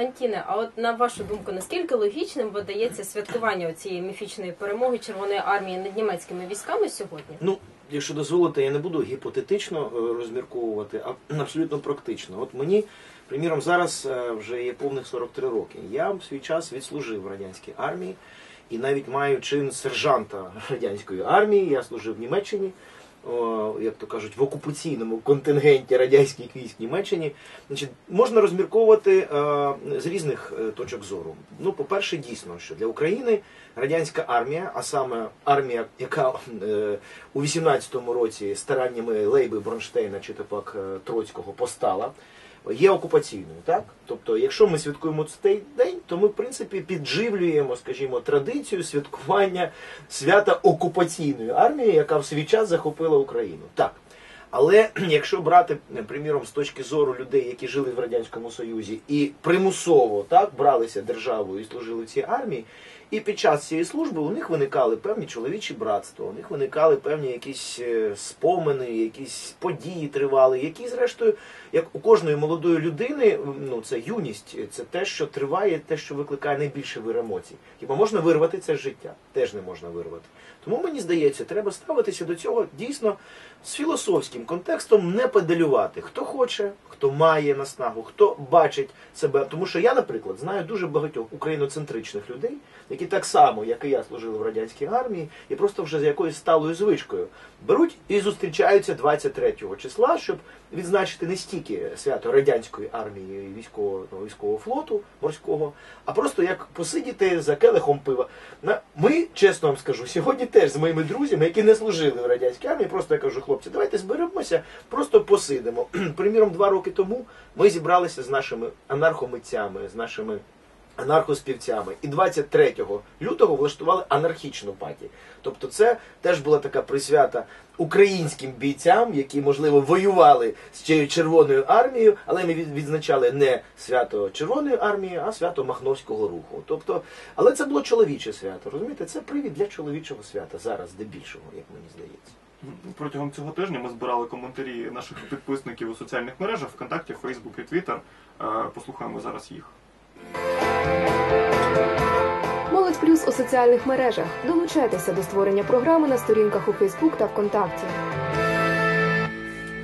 Антіне, а от на вашу думку, наскільки логічним видається святкування цієї міфічної перемоги Червоної армії над німецькими військами сьогодні? Ну, якщо дозволите, я не буду гіпотетично е, розмірковувати, а абсолютно практично. От мені, приміром, зараз е, вже є повних 43 роки. Я в свій час відслужив в радянській армії і навіть маю чин сержанта радянської армії. Я служив в Німеччині. Як то кажуть, в окупаційному контингенті радянських військ Німеччині, значить, можна розмірковувати е, з різних е, точок зору. Ну, по-перше, дійсно, що для України радянська армія, а саме армія, яка е, у 18-му році стараннями Лейби Бронштейна чи е, Троцького постала, є окупаційною. Так? Тобто, якщо ми святкуємо цей день, то ми, в принципі, підживлюємо, скажімо, традицію святкування свята окупаційної армії, яка в свій час захопила Україну. Так. Але якщо брати, приміром, з точки зору людей, які жили в Радянському Союзі і примусово так бралися державою і служили в цій армії, і під час цієї служби у них виникали певні чоловічі братства, у них виникали певні якісь е, спомини, якісь події тривали, які, зрештою, як у кожної молодої людини, ну це юність, це те, що триває, те, що викликає найбільше вир емоцій. Хіба можна вирвати це життя? Теж не можна вирвати. Тому мені здається, треба ставитися до цього дійсно з філософським контекстом, не педалювати. Хто хоче, хто має наснагу, хто бачить себе. Тому що я, наприклад, знаю дуже багатьох україноцентричних людей, які так само, як і я, служили в радянській армії, і просто вже з якоюсь сталою звичкою беруть і зустрічаються 23 числа, щоб відзначити не стільки свято радянської армії військового, ну, військового флоту морського, а просто як посидіти за келихом пива. Ми, чесно вам скажу, сьогодні теж з моїми друзями, які не служили в радянській армії, просто я кажу, хлопці, давайте зберемося, просто посидимо. Приміром, два роки тому ми зібралися з нашими анархомитцями, з нашими анархоспівцями. І 23 лютого влаштували анархічну паті. Тобто це теж була така присвята українським бійцям, які, можливо, воювали з цією Червоною армією, але ми відзначали не свято Червоної армії, а свято Махновського руху. Тобто, але це було чоловіче свято. Розумієте, це привід для чоловічого свята зараз, здебільшого, як мені здається. Протягом цього тижня ми збирали коментарі наших підписників у соціальних мережах ВКонтакті, Фейсбук і Твіттер. Е, Послухаємо зараз їх. Молодь плюс у соціальних мережах. Долучайтеся до створення програми на сторінках у Фейсбук та ВКонтакті.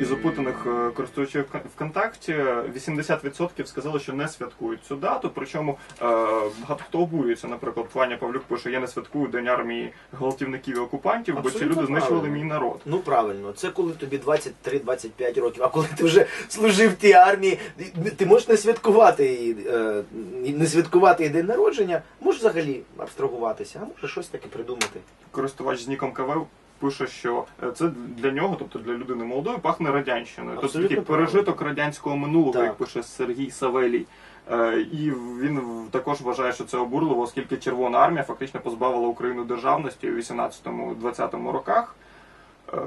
Із опитаних е, користувачів Вк- ВКонтакті 80% сказали, що не святкують цю дату. Причому е, багато хто обурюється. Наприклад, Ваня Павлюк пише: Я не святкую День армії гвалтівників і окупантів, бо ці люди знищували мій народ. Ну правильно, це коли тобі 23-25 років, а коли ти вже служив в тій армії, ти можеш не святкувати її, е, не святкувати її день народження, можеш взагалі абстрагуватися, а може щось таке придумати. Користувач з Ніком КВ пише, що е, це для нього, тобто для людини молодої, пахне радянщиною. Тобто такий пережиток радянського минулого, Так. як пише Сергій Савелій. Е, І він також вважає, що це обурливо, оскільки Червона армія фактично позбавила Україну державності у 18-20 роках. Е,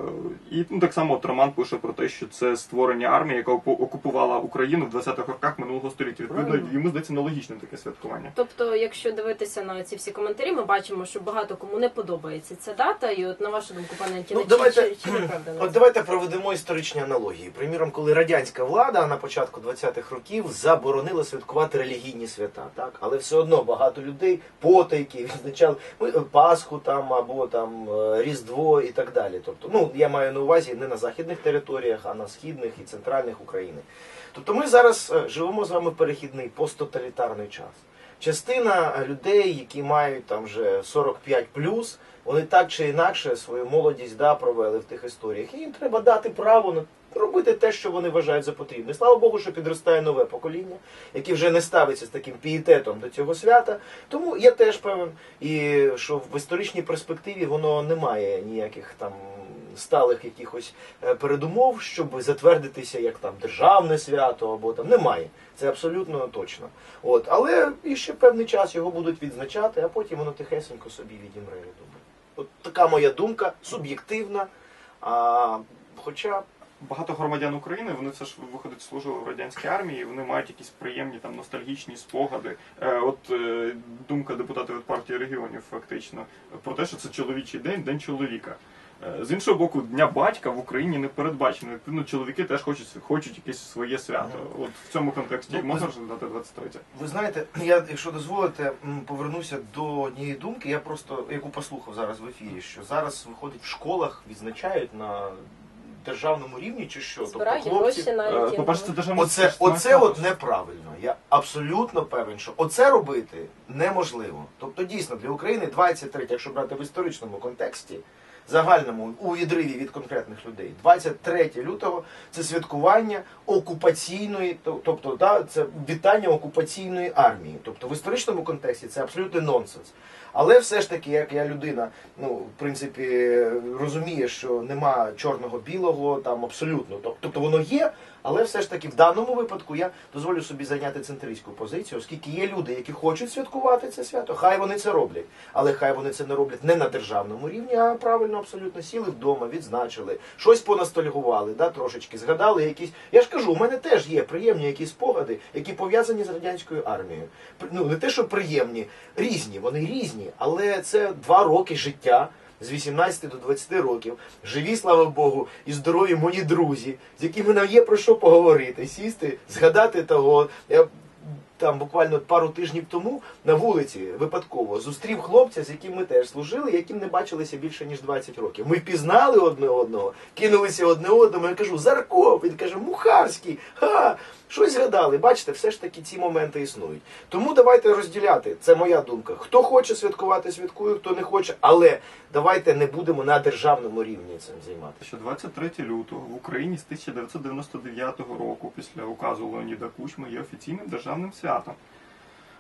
І ну, так само от Роман пише про те, що це створення армії, яка оку- окупувала Україну в 20-х роках минулого століття. Відповідно, Правильно. йому здається нелогічним таке святкування. Тобто, якщо дивитися на ці всі коментарі, ми бачимо, що багато кому не подобається ця дата. І от на вашу думку, пане Антіне, Ну, чи, давайте, чи, чи неправда? от давайте проведемо історичні аналогії. Приміром, коли радянська влада на початку 20-х років заборонила святкувати релігійні свята, так? але все одно багато людей потайки відзначали ну, Пасху там або там е, Різдво і так далі. Тобто, ну я маю на увазі не на західних територіях, а на східних і центральних України. Тобто ми зараз е, живемо з вами перехідний посттоталітарний час. Частина людей, які мають там вже 45 вони так чи інакше свою молодість да, провели в тих історіях. І їм треба дати право на робити те, що вони вважають за потрібне. Слава Богу, що підростає нове покоління, яке вже не ставиться з таким пієтетом до цього свята. Тому я теж певен, і що в історичній перспективі воно не має ніяких там сталих якихось е, передумов, щоб затвердитися як там державне свято або там немає. Це абсолютно точно. От, але і ще певний час його будуть відзначати, а потім воно тихесенько собі відімре, я думаю. От така моя думка, суб'єктивна. А, хоча Багато громадян України вони все ж виходить служили в радянській армії. Вони мають якісь приємні там ностальгічні спогади. Е, от е, думка депутатів від партії регіонів, фактично, про те, що це чоловічий день, день чоловіка. Е, З іншого боку, Дня батька в Україні не передбачено. Відповідно, чоловіки теж хочуть, хочуть якесь своє свято. От в цьому контексті Ну, можна ви- розглядати 23 Ви знаєте, я, якщо дозволите, повернуся до однієї думки, я просто яку послухав зараз в ефірі, що зараз виходить в школах, відзначають на державному рівні чи що. Збирають тобто хлопці, гроші на Е, По-перше, це Оце, це ж оце от неправильно. Я абсолютно певен, що оце робити неможливо. Тобто, дійсно, для України 23, якщо брати в історичному контексті, загальному у відриві від конкретних людей, 23 лютого це святкування окупаційної, тобто да, це вітання окупаційної армії. Тобто в історичному контексті це абсолютний нонсенс. Але все ж таки, як я людина, ну в принципі, розуміє, що нема чорного білого там абсолютно. Тобто воно є, але все ж таки в даному випадку я дозволю собі зайняти центристську позицію, оскільки є люди, які хочуть святкувати це свято, хай вони це роблять. Але хай вони це не роблять не на державному рівні, а правильно абсолютно сіли вдома, відзначили, щось понастальгували, да, трошечки згадали якісь. Я ж кажу, у мене теж є приємні якісь спогади, які пов'язані з радянською армією. Ну не те, що приємні, різні, вони різні, але це два роки життя. З 18 до 20 років, живі, слава Богу, і здорові мої друзі, з якими нам є про що поговорити, сісти, згадати того. Там буквально пару тижнів тому на вулиці випадково зустрів хлопця, з яким ми теж служили, яким не бачилися більше ніж 20 років. Ми впізнали одне одного, кинулися одне одному. Я кажу, Зарков, він каже, Мухарський, ха, щось згадали. Бачите, все ж таки ці моменти існують. Тому давайте розділяти. Це моя думка. Хто хоче святкувати, святкує, хто не хоче, але давайте не будемо на державному рівні цим займатися. що 23 лютого в Україні з 1999 року, після указу Леоніда Кучми, є офіційним державним святом.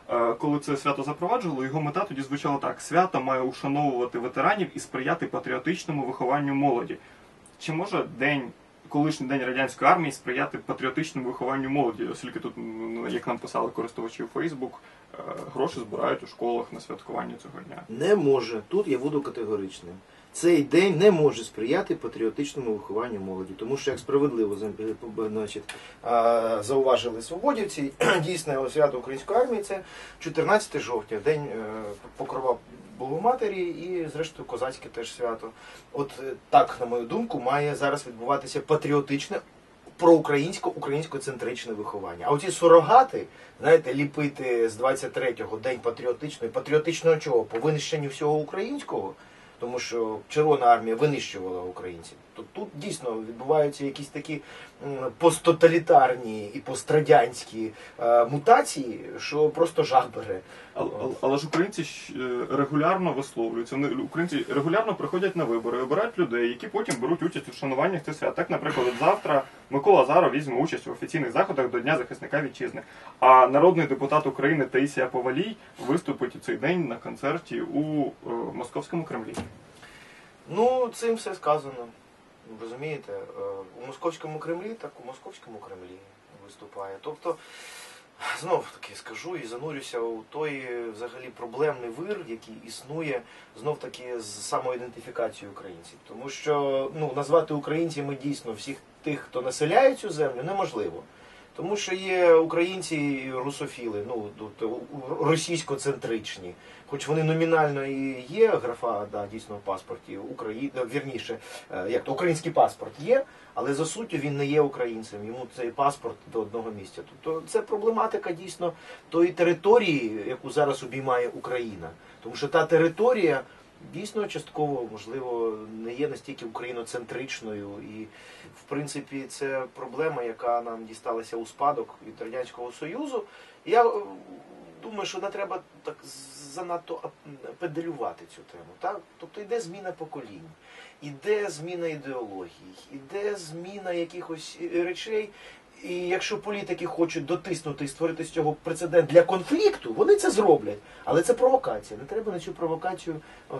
Е, Коли це свято запроваджувало, його мета тоді звучала так: свято має ушановувати ветеранів і сприяти патріотичному вихованню молоді. Чи може день, колишній день радянської армії сприяти патріотичному вихованню молоді, оскільки тут, ну, як нам писали користувачі у Facebook, е, гроші збирають у школах на святкування цього дня. Не може. Тут я буду категоричним. Цей день не може сприяти патріотичному вихованню молоді, тому що як справедливо зам- значить, зауважили свободівці, дійсне свято української армії це 14 жовтня, день е, покрова Богоматері і, зрештою, козацьке теж свято. От е, так, на мою думку, має зараз відбуватися патріотичне. Проукраїнсько українсько-центричне виховання. А оці сурогати, знаєте, ліпити з 23-го день патріотичної, патріотичного чого? По винищенню всього українського, тому що Червона армія винищувала українців. То тут дійсно відбуваються якісь такі посттоталітарні і пострадянські е, мутації, що просто жах бере. Але, але- ж українці е, регулярно висловлюються. Українці регулярно приходять на вибори, обирають людей, які потім беруть участь у вшануваннях цих свят. Так, наприклад, завтра Микола Азаров візьме участь у офіційних заходах до Дня захисника вітчизни. А народний депутат України Таїсія Повалій виступить у цей день на концерті у е, московському Кремлі. Ну, цим все сказано. Розумієте, Е, у московському Кремлі, так у московському Кремлі виступає. Тобто, знов таки скажу і занурюся у той е, взагалі проблемний вир, який існує знов таки з самоідентифікацією українців. Тому що ну, назвати українцями дійсно всіх тих, хто населяє цю землю, неможливо. Тому що є українці русофіли, ну тобто російсько-центричні, хоч вони номінально і є графа, да, дійсно в паспорті України, вірніше, е, як то український паспорт є, але за суттю він не є українцем. Йому цей паспорт до одного місця. Тобто це проблематика дійсно тої території, яку зараз обіймає Україна. Тому що та територія дійсно частково, можливо, не є настільки україноцентричною. І, в принципі, це проблема, яка нам дісталася у спадок від Радянського Союзу. Я е, думаю, що не треба так занадто педалювати цю тему. Так? Тобто йде зміна поколінь, іде зміна ідеології, іде зміна якихось е, речей. І якщо політики хочуть дотиснути і створити з цього прецедент для конфлікту, вони це зроблять. Але це провокація. Не треба на цю провокацію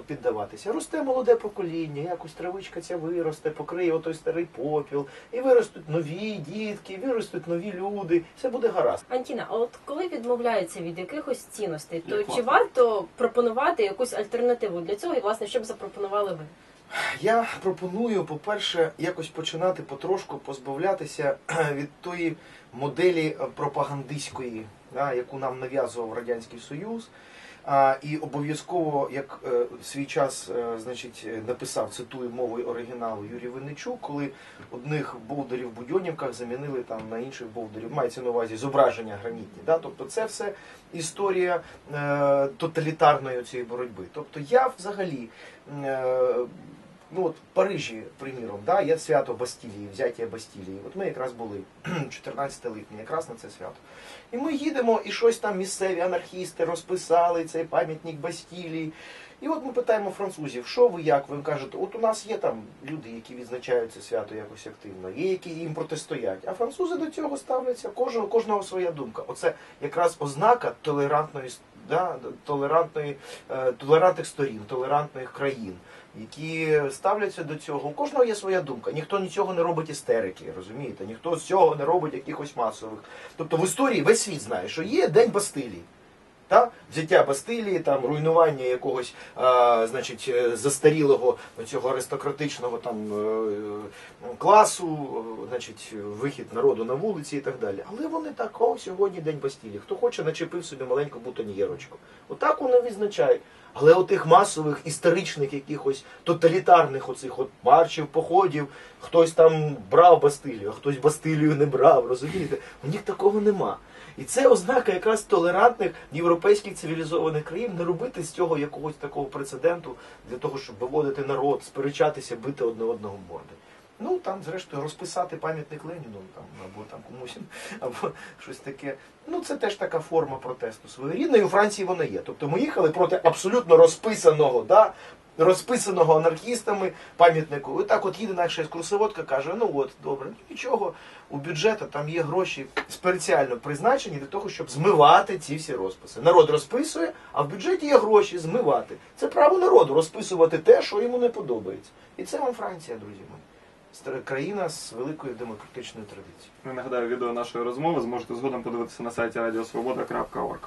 піддаватися. Росте молоде покоління, якось травичка ця виросте, покриє отой старий попіл, і виростуть нові дітки, виростуть нові люди. Все буде гаразд. Антіна, а от коли відмовляються від якихось цінностей, то Як чи власне? варто пропонувати якусь альтернативу для цього? І власне, що б запропонували ви? Я пропоную, по-перше, якось починати потрошку позбавлятися від тої моделі е, пропагандистської да, яку нам нав'язував Радянський Союз. А, і обов'язково, як е, свій час е, значить, е, написав, цитую мовою оригіналу Юрій Винничук, коли одних бовдарів в будьонівках замінили там на інших бовдарів. Мається на увазі зображення гранітні. Да? Тобто це все історія е, тоталітарної цієї боротьби. Тобто я взагалі. Е, Ну от Парижі, приміром, да, є свято Бастілії, взяття Бастілії. От ми якраз були 14 липня, якраз на це свято. І ми їдемо, і щось там місцеві анархісти розписали цей пам'ятник Бастілії. І от ми питаємо французів, що ви як? Ви кажете, от у нас є там люди, які відзначають це свято якось активно, є які їм протистоять. А французи до цього ставляться, кожного, кожного своя думка. Оце якраз ознака толерантної да, толерантної, е, толерантних сторін, толерантних країн, які ставляться до цього. У кожного є своя думка. Ніхто нічого не робить істерики, розумієте? Ніхто з цього не робить якихось масових. Тобто в історії весь світ знає, що є День Бастилії. Та? Взяття Бастилії, там, руйнування якогось а, значить, е, застарілого цього аристократичного там, е, е, класу, е, значить, вихід народу на вулиці і так далі. Але вони так, о, сьогодні День Бастилії. Хто хоче, начепив собі маленьку бутоньєрочку. Отак вони відзначають. Але отих масових історичних якихось тоталітарних оцих от маршів, походів, хтось там брав Бастилію, а хтось Бастилію не брав, розумієте? У них такого нема. І це ознака якраз толерантних європейських цивілізованих країн не робити з цього якогось такого прецеденту для того, щоб виводити народ, сперечатися, бити одне одного морди. Ну там, зрештою, розписати пам'ятник Леніну там, або там комусь, або щось таке. Ну, це теж така форма протесту своєрідна, і у Франції вона є. Тобто ми їхали проти абсолютно розписаного, да, розписаного анархістами пам'ятнику. І так от їде наша екскурсоводка, каже: ну от, добре, ну нічого, у бюджету там є гроші спеціально призначені для того, щоб змивати ці всі розписи. Народ розписує, а в бюджеті є гроші змивати. Це право народу розписувати те, що йому не подобається. І це вам Франція, друзі мої. Стара- Країна з великою демократичною традицією. Ну, Нагадаю, відео нашої розмови зможете згодом подивитися на сайті radiosvoboda.org.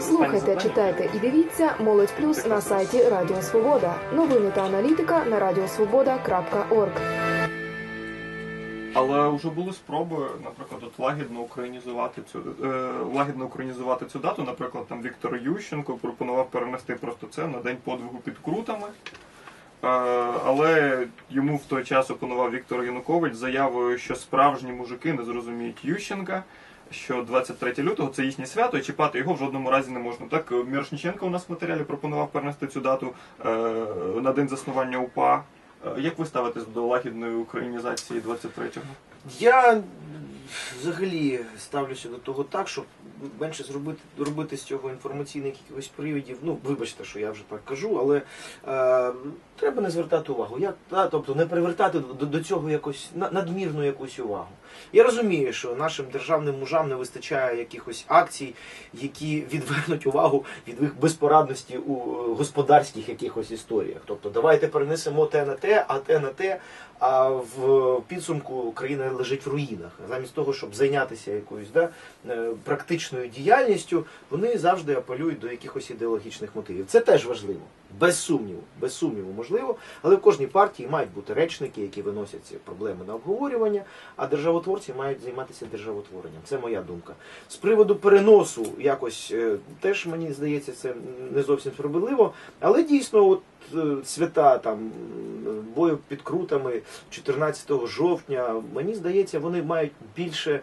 Слухайте, читайте і дивіться Молодь Плюс на сайті Радіо Свобода. Новини та аналітика на радіосвобода.орг. Але вже були спроби, наприклад, от лагідно українізувати цю е, лагідно українізувати цю дату. Наприклад, там Віктор Ющенко пропонував перенести просто це на день подвигу під крутами. Але йому в той час опонував Віктор Янукович заявою, що справжні мужики не зрозуміють Ющенка. Що 23 лютого це їхнє свято, і чіпати його в жодному разі не можна. Так Мірошніченко у нас в матеріалі пропонував перенести цю дату е, на день заснування УПА. Е, Як ви ставитесь до лагідної українізації 23-го? Я взагалі ставлюся до того так, щоб менше зробити робити з цього інформаційних якихось привідів. Ну, вибачте, що я вже так кажу, але е, треба не звертати увагу. Я, та, тобто не привертати до, до цього якось на- надмірну якусь увагу. Я розумію, що нашим державним мужам не вистачає якихось акцій, які відвернуть увагу від їх безпорадності у е, господарських якихось історіях. Тобто, давайте перенесемо те на те, а те на те. А в підсумку країна лежить в руїнах. Замість того, щоб зайнятися якоюсь да, е, практичною діяльністю, вони завжди апелюють до якихось ідеологічних мотивів. Це теж важливо, без сумніву, без сумніву можливо. Але в кожній партії мають бути речники, які виносять ці проблеми на обговорювання, а державотворці мають займатися державотворенням. Це моя думка. З приводу переносу, якось е, теж мені здається, це не зовсім справедливо, але дійсно, от е, свята там бою під крутами 14 жовтня, мені здається, вони мають більше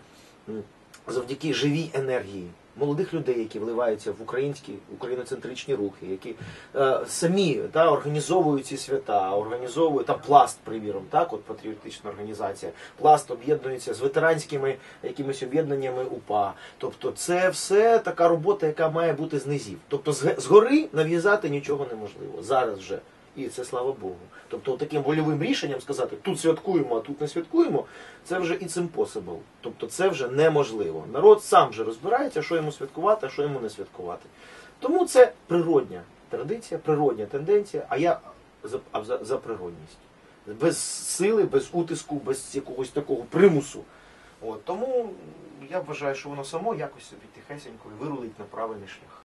завдяки живій енергії. Молодих людей, які вливаються в українські україноцентричні рухи, які е, самі та, організовують ці свята, організовують там пласт, приміром, так, от патріотична організація. Пласт об'єднується з ветеранськими якимись об'єднаннями УПА. Тобто, це все така робота, яка має бути з низів. Тобто, згори нав'язати нічого неможливо зараз вже. І це слава Богу. Тобто таким вольовим рішенням сказати, тут святкуємо, а тут не святкуємо, це вже it's impossible. Тобто це вже неможливо. Народ сам вже розбирається, що йому святкувати, а що йому не святкувати. Тому це природня традиція, природня тенденція, а я за, за, за природність. Без сили, без утиску, без якогось такого примусу. От, тому я вважаю, що воно само якось собі тихесенько вирулить на правильний шлях.